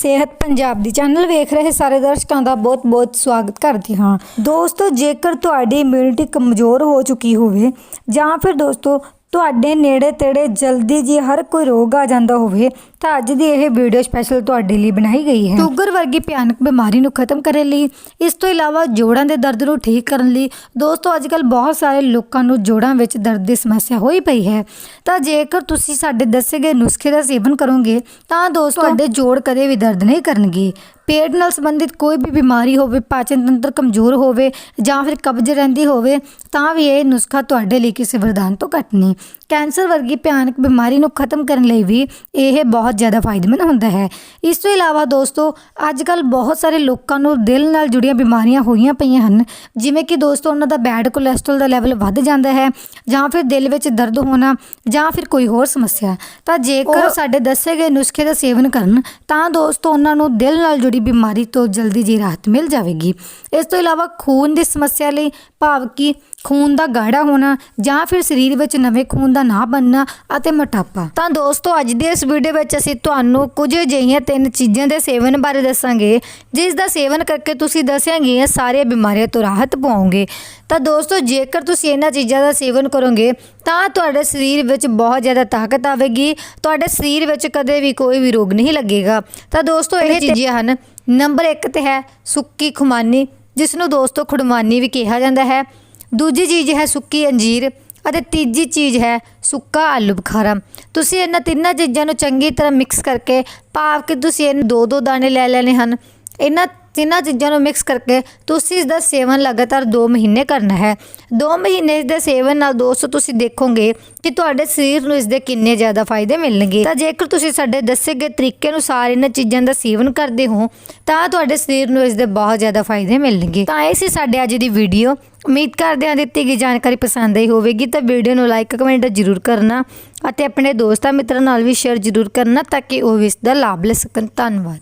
ਸਿਹਤ ਪੰਜਾਬ ਦੀ ਚੈਨਲ ਵੇਖ ਰਹੇ ਸਾਰੇ ਦਰਸ਼ਕਾਂ ਦਾ ਬਹੁਤ-ਬਹੁਤ ਸਵਾਗਤ ਕਰਦੀ ਹਾਂ। ਦੋਸਤੋ, ਜੇਕਰ ਤੁਹਾਡੀ ਇਮਿਊਨਿਟੀ ਕਮਜ਼ੋਰ ਹੋ ਚੁੱਕੀ ਹੋਵੇ ਜਾਂ ਫਿਰ ਦੋਸਤੋ, ਤੁਹਾਡੇ ਨੇੜੇ ਤੇੜੇ ਜਲਦੀ ਜੀ ਹਰ ਕੋਈ ਰੋਗ ਆ ਜਾਂਦਾ ਹੋਵੇ ਤਾਂ ਅੱਜ ਦੀ ਇਹ ਵੀਡੀਓ ਸਪੈਸ਼ਲ ਤੁਹਾਡੇ ਲਈ ਬਣਾਈ ਗਈ ਹੈ। ਸ਼ੂਗਰ ਵਰਗੀ ਭਿਆਨਕ ਬਿਮਾਰੀ ਨੂੰ ਖਤਮ ਕਰਨ ਲਈ ਇਸ ਤੋਂ ਇਲਾਵਾ ਜੋੜਾਂ ਦੇ ਦਰਦ ਨੂੰ ਠੀਕ ਕਰਨ ਲਈ ਦੋਸਤੋ ਅੱਜਕੱਲ ਬਹੁਤ ਸਾਰੇ ਲੋਕਾਂ ਨੂੰ ਜੋੜਾਂ ਵਿੱਚ ਦਰਦ ਦੀ ਸਮੱਸਿਆ ਹੋਈ ਪਈ ਹੈ। ਤਾਂ ਜੇਕਰ ਤੁਸੀਂ ਸਾਡੇ ਦੱਸੇ ਗਏ ਨੁਸਖੇ ਦਾ ਸੇਵਨ ਕਰੋਗੇ ਤਾਂ ਦੋਸਤੋ ਤੁਹਾਡੇ ਜੋੜ ਕਦੇ ਵੀ ਦਰਦ ਨਹੀਂ ਕਰਨਗੇ। ਪੇਟ ਨਾਲ ਸੰਬੰਧਿਤ ਕੋਈ ਵੀ ਬਿਮਾਰੀ ਹੋਵੇ ਪਾਚਨ ਤੰਤਰ ਕਮਜ਼ੋਰ ਹੋਵੇ ਜਾਂ ਫਿਰ ਕਬਜ਼ ਰਹਿੰਦੀ ਹੋਵੇ ਤਾਂ ਵੀ ਇਹ ਨੁਸਖਾ ਤੁਹਾਡੇ ਲਈ ਕਿਸੇ ਵਰਦਾਨ ਤੋਂ ਘੱਟ ਨਹੀਂ। ਕੈਂਸਰ ਵਰਗੀ ਭਿਆਨਕ ਬਿਮਾਰੀ ਨੂੰ ਖਤਮ ਕਰਨ ਲਈ ਵੀ ਇਹ ਬਹੁਤ ਜ਼ਿਆਦਾ ਫਾਇਦੇਮੰਦ ਹੁੰਦਾ ਹੈ। ਇਸ ਤੋਂ ਇਲਾਵਾ ਦੋਸਤੋ ਅੱਜ ਕੱਲ ਬਹੁਤ ਸਾਰੇ ਲੋਕਾਂ ਨੂੰ ਦਿਲ ਨਾਲ ਜੁੜੀਆਂ ਬਿਮਾਰੀਆਂ ਹੋਈਆਂ ਪਈਆਂ ਹਨ। ਜਿਵੇਂ ਕਿ ਦੋਸਤੋ ਉਹਨਾਂ ਦਾ ਬੈਡ ਕੋਲੇਸਟ੍ਰੋਲ ਦਾ ਲੈਵਲ ਵੱਧ ਜਾਂਦਾ ਹੈ ਜਾਂ ਫਿਰ ਦਿਲ ਵਿੱਚ ਦਰਦ ਹੋਣਾ ਜਾਂ ਫਿਰ ਕੋਈ ਹੋਰ ਸਮੱਸਿਆ। ਤਾਂ ਜੇਕਰ ਸਾਡੇ ਦੱਸੇ ਗਏ ਨੁਸਖੇ ਦਾ ਸੇਵਨ ਕਰਨ ਤਾਂ ਦੋਸਤੋ ਉਹਨਾਂ ਨੂੰ ਦਿਲ ਨਾਲ ਜੁੜੀ ਬਿਮਾਰੀ ਤੋਂ ਜਲਦੀ ਜੀ ਰਾਹਤ ਮਿਲ ਜਾਵੇਗੀ। ਇਸ ਤੋਂ ਇਲਾਵਾ ਖੂਨ ਦੀ ਸਮੱਸਿਆ ਲਈ ਭਾਵ ਕਿ ਖੂਨ ਦਾ ਗਾੜਾ ਹੋਣਾ ਜਾਂ ਫਿਰ ਸਰੀਰ ਵਿੱਚ ਨਵੇਂ ਖੂਨ ਦਾ ਨਾ ਬਣਨਾ ਅਤੇ ਮੋਟਾਪਾ। ਤਾਂ ਦੋਸਤੋ ਅੱਜ ਦੀ ਇਸ ਵੀਡੀਓ ਵਿੱਚ ਅਸੀਂ ਤੁਹਾਨੂੰ ਕੁਝ ਅਜਿਹੀਆਂ ਤਿੰਨ ਚੀਜ਼ਾਂ ਦੇ ਸੇਵਨ ਬਾਰੇ ਦੱਸਾਂਗੇ ਜਿਸ ਦਾ ਸੇਵਨ ਕਰਕੇ ਤੁਸੀਂ ਦੱਸੀਆਂ ਗਈਆਂ ਸਾਰੀਆਂ ਬਿਮਾਰੀਆਂ ਤੋਂ ਰਾਹਤ ਪਾਓਗੇ। ਤਾਂ ਦੋਸਤੋ ਜੇਕਰ ਤੁਸੀਂ ਇਹਨਾਂ ਚੀਜ਼ਾਂ ਦਾ ਸੇਵਨ ਕਰੋਗੇ ਤਾਂ ਤੁਹਾਡੇ ਸਰੀਰ ਵਿੱਚ ਬਹੁਤ ਜ਼ਿਆਦਾ ਤਾਕਤ ਆਵੇਗੀ ਤੁਹਾਡੇ ਸਰੀਰ ਵਿੱਚ ਕਦੇ ਵੀ ਕੋਈ ਵੀ ਰੋਗ ਨਹੀਂ ਲੱਗੇਗਾ। ਤਾਂ ਦੋਸਤੋ ਇਹ ਚੀਜ਼ਾਂ ਹਨ। ਨੰਬਰ 1 ਤੇ ਹੈ ਸੁੱਕੀ ਖੁਮਾਨੀ ਜਿਸ ਨੂੰ ਦੋਸਤੋ ਖੁੜਮਾਨੀ ਵੀ ਕਿਹਾ ਜਾਂਦਾ ਹੈ। ਦੂਜੀ ਚੀਜ਼ ਹੈ ਸੁੱਕੀ ਅੰਜੀਰ। ਅਤੇ ਤੀਜੀ ਚੀਜ਼ ਹੈ ਸੁੱਕਾ ਆਲੂ ਬੁਖਾਰਾ। ਤੁਸੀਂ ਇਹਨਾਂ ਤਿੰਨਾਂ ਚੀਜ਼ਾਂ ਨੂੰ ਚੰਗੀ ਤਰ੍ਹਾਂ ਮਿਕਸ ਕਰਕੇ ਭਾਵ ਕਿ ਤੁਸੀਂ ਇਹਨੂੰ ਦੋ ਦੋ ਦਾਣੇ ਲੈ ਲੈਣੇ ਹਨ। ਇਹਨਾਂ ਤਿੰਨਾਂ ਚੀਜ਼ਾਂ ਨੂੰ ਮਿਕਸ ਕਰਕੇ ਤੁਸੀਂ ਇਸ ਦਾ ਸੇਵਨ ਲਗਾਤਾਰ 2 ਮਹੀਨੇ ਕਰਨਾ ਹੈ। 2 ਮਹੀਨੇ ਇਸ ਦੇ ਸੇਵਨ ਨਾਲ ਦੋਸਤੋ ਤੁਸੀਂ ਦੇਖੋਗੇ ਕਿ ਤੁਹਾਡੇ ਸਰੀਰ ਨੂੰ ਇਸ ਦੇ ਕਿੰਨੇ ਜ਼ਿਆਦਾ ਫਾਇਦੇ ਮਿਲਣਗੇ। ਤਾਂ ਜੇਕਰ ਤੁਸੀਂ ਸਾਡੇ ਦੱਸੇ ਗਏ ਤਰੀਕੇ ਅਨੁਸਾਰ ਇਹਨਾਂ ਚੀਜ਼ਾਂ ਦਾ ਸੇਵਨ ਕਰਦੇ ਹੋ, ਤਾਂ ਤੁਹਾਡੇ ਸਰੀਰ ਨੂੰ ਇਸ ਦੇ ਬਹੁਤ ਜ਼ਿਆਦਾ ਫਾਇਦੇ ਮਿਲਣਗੇ। ਤਾਂ ਇਹ ਸੀ ਸਾਡੇ ਅੱਜ ਦੀ ਵੀਡੀਓ ਉਮੀਦ ਕਰਦੇ ਹਾਂ ਦਿੱਤੀ ਗਈ ਜਾਣਕਾਰੀ ਪਸੰਦ ਆਈ ਹੋਵੇਗੀ, ਤਾਂ ਵੀਡੀਓ ਨੂੰ ਲਾਈਕ ਕਮੈਂਟ ਜ਼ਰੂਰ ਕਰਨਾ ਅਤੇ ਆਪਣੇ ਦੋਸਤਾਂ ਮਿੱਤਰਾਂ ਨਾਲ ਵੀ ਸ਼ੇਅਰ ਜ਼ਰੂਰ ਕਰਨਾ ਤਾਂ ਕਿ ਉਹ ਵੀ ਇਸ ਦਾ ਲਾਭ ਲੈ ਸਕਣ। ਧੰਨਵਾਦ।